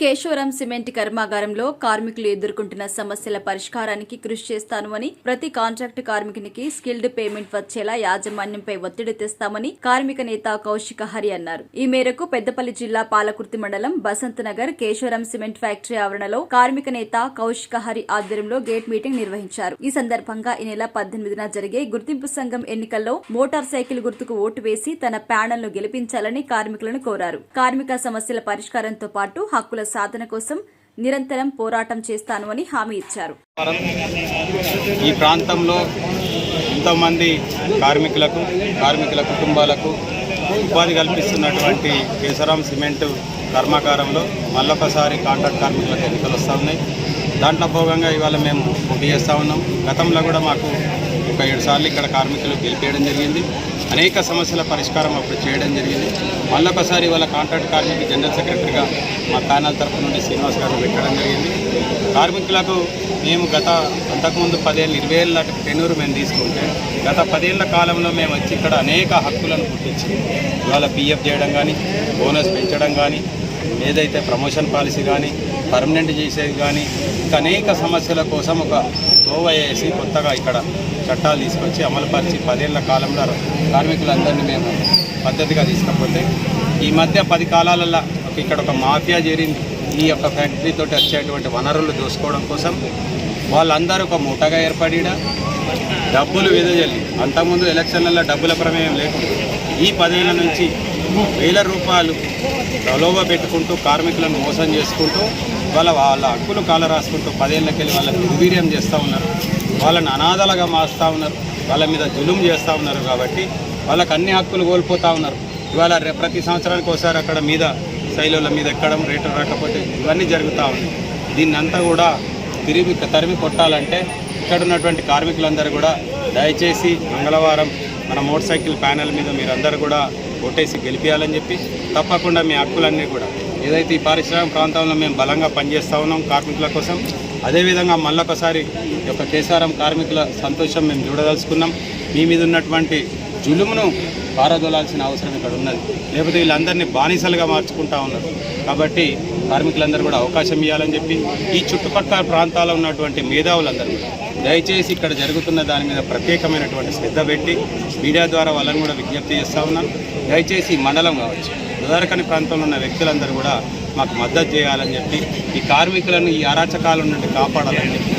Kesavaram cement కర్మాగారంలో కార్మికులు ఎదుర్కొంటున్న సమస్యల పరిష్కారానికి కృషి చేస్తాను అని ప్రతి కాంట్రాక్ట్ కార్మికునికి స్కిల్డ్ పేమెంట్ వచ్చేలా యాజమాన్యంపై ఒత్తిడి తెస్తామని కార్మిక నేత కౌశిక హరి అన్నారు. ఈ మేరకు పెద్దపల్లి జిల్లా పాలకుర్తి మండలం బసంత్ నగర్ కేశవరం సిమెంట్ ఫ్యాక్టరీ ఆవరణలో కార్మిక నేత కౌశిక హరి ఆధ్వర్యంలో గేట్ మీటింగ్ నిర్వహించారు. ఈ సందర్భంగా ఈ నెల పద్దెనిమిదిన జరిగే గుర్తింపు సంఘం ఎన్నికల్లో మోటార్ సైకిల్ గుర్తుకు ఓటు వేసి తన ప్యానెల్ను గెలిపించాలని కార్మికులను కోరారు. కార్మిక సమస్యల పరిష్కారంతో పాటు హక్కుల సాధన కోసం నిరంతరం పోరాటం చేస్తాను అని హామీ ఇచ్చారు. ఈ ప్రాంతంలో ఎంతోమంది కార్మికులకు కార్మికుల కుటుంబాలకు ఉపాధి కల్పిస్తున్నటువంటి కేసరాం సిమెంట్ కర్మాగారంలో మళ్ళొకసారి కాంట్రాక్ట్ కార్మికులకు ఎన్నికలు వస్తూ ఉన్నాయి. దాంట్లో భాగంగా ఇవాళ మేము పోటీ చేస్తూ ఉన్నాం. గతంలో కూడా మాకు ఒక ఏడు సార్లు ఇక్కడ కార్మికులు గెలిపేయడం జరిగింది. అనేక సమస్యల పరిష్కారం అప్పుడు చేయడం జరిగింది. మళ్ళొకసారి ఇవాళ కాంట్రాక్ట్ కార్మిక జనరల్ సెక్రటరీగా మా ప్యానల్ తరఫు నుండి శ్రీనివాస్ గారు పెట్టడం జరిగింది. కార్మికులకు మేము గత అంతకుముందు పదేళ్ళు ఇరవై ఏళ్ళ టెనూరు మేము తీసుకుంటే గత పదేళ్ళ కాలంలో మేము వచ్చి ఇక్కడ అనేక హక్కులను పుట్టించి ఇవాళ పిఎఫ్ చేయడం కానీ బోనస్ పెంచడం కానీ ఏదైతే ప్రమోషన్ పాలసీ కానీ పర్మనెంట్ చేసేది కానీ ఇంకా అనేక సమస్యల కోసం ఒక తోవ వేసి కొత్తగా ఇక్కడ చట్టాలు తీసుకొచ్చి అమలుపరిచి పదేళ్ళ కాలంలో కార్మికులందరినీ మేము పద్ధతిగా తీసుకపోతే ఈ మధ్య పది కాలాలలో ఇక్కడ ఒక మాఫియా జరిగింది. ఈ యొక్క ఫ్యాక్టరీతో వచ్చేటువంటి వనరులు దోసుకోవడం కోసం వాళ్ళందరూ ఒక మూటగా ఏర్పడి డబ్బులు వెదజల్లి అంతకుముందు ఎలక్షన్లలో డబ్బుల ప్రమేయం లేకుండా ఈ పదేళ్ళ నుంచి వేల రూపాయలు ప్రలోభ పెట్టుకుంటూ కార్మికులను మోసం చేసుకుంటూ వాళ్ళ వాళ్ళ హక్కులు కాల రాసుకుంటూ పదేళ్ళకెళ్ళి వాళ్ళని నిర్వీర్యం చేస్తూ ఉన్నారు. వాళ్ళని అనాథలుగా మారుస్తూ ఉన్నారు. వాళ్ళ మీద జులుం చేస్తూ ఉన్నారు కాబట్టి వాళ్ళకి అన్ని హక్కులు కోల్పోతూ ఉన్నారు. ఇవాళ ప్రతి సంవత్సరానికి ఒకసారి అక్కడ మీద శైలుల మీద ఎక్కడం రేటు రాకపోతే ఇవన్నీ జరుగుతూ ఉన్నాయి. దీన్నంతా కూడా తిరిగి తరిమి కొట్టాలంటే ఇక్కడ ఉన్నటువంటి కార్మికులందరూ కూడా దయచేసి మంగళవారం మన మోటార్ సైకిల్ ప్యానెల్ మీద మీరందరూ కూడా ఓటేసి గెలిపించాలని చెప్పి తప్పకుండా మీ హక్కులన్నీ కూడా. ఏదైతే ఈ పారిశ్రామిక ప్రాంతంలో మేము బలంగా పనిచేస్తూ ఉన్నాం కార్మికుల కోసం అదేవిధంగా మళ్ళొకసారి ఈ యొక్క కేసారం కార్మికుల సంతోషం మేము చూడదలుచుకున్నాం. మీ మీద ఉన్నటువంటి జులుమును పారదోలాల్సిన అవసరం ఇక్కడ ఉన్నది. లేకపోతే వీళ్ళందరినీ బానిసలుగా మార్చుకుంటా ఉన్నారు. కాబట్టి కార్మికులందరూ కూడా అవకాశం ఇవ్వాలని చెప్పి ఈ చుట్టుపక్కల ప్రాంతాల్లో ఉన్నటువంటి మేధావులందరూ కూడా దయచేసి ఇక్కడ జరుగుతున్న దాని మీద ప్రత్యేకమైనటువంటి శ్రద్ధ పెట్టి మీడియా ద్వారా వాళ్ళని కూడా విజ్ఞప్తి చేస్తూ ఉన్నాం. దయచేసి ఈ మండలం కావచ్చు ఉదారకని ప్రాంతంలో ఉన్న వ్యక్తులందరూ కూడా మాకు మద్దతు చేయాలని చెప్పి ఈ కార్మికులను ఈ అరాచకాల నుండి కాపాడాలని చెప్పి